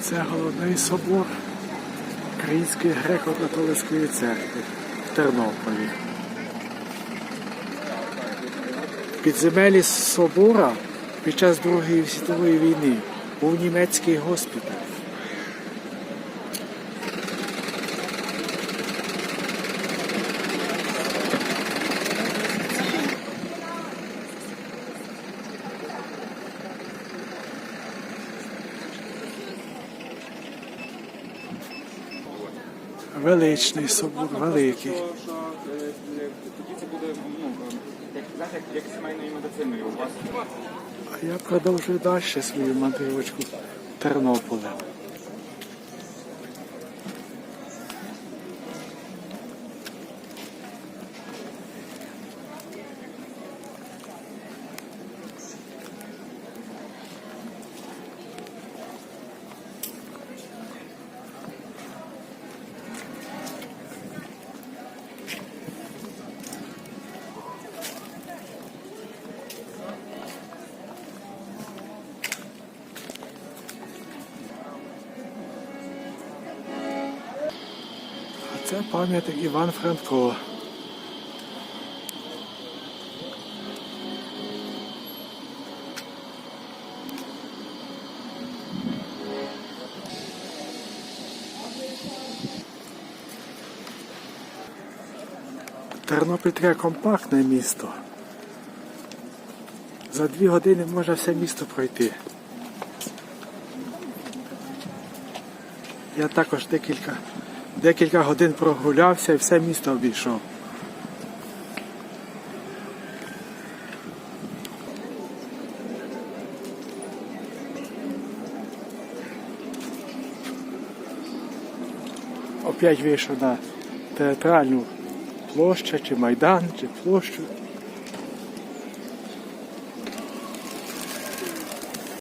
Це головний собор Української греко-католицької церкви в Тернополі. Підземелі собора під час Другої світової війни був німецький госпіталь. Величний собор, великий. Тоді це буде як, сімейною медициною у вас. А я продовжую далі свою мандрівочку Тернополем. Це пам'ятник Іван Франко. Тернопіль таке компактне місто. За дві години можна все місто пройти. Я також декілька, декілька годин прогулявся і все місто обійшов. Опять вийшов на театральну площу, чи майдан, чи площу.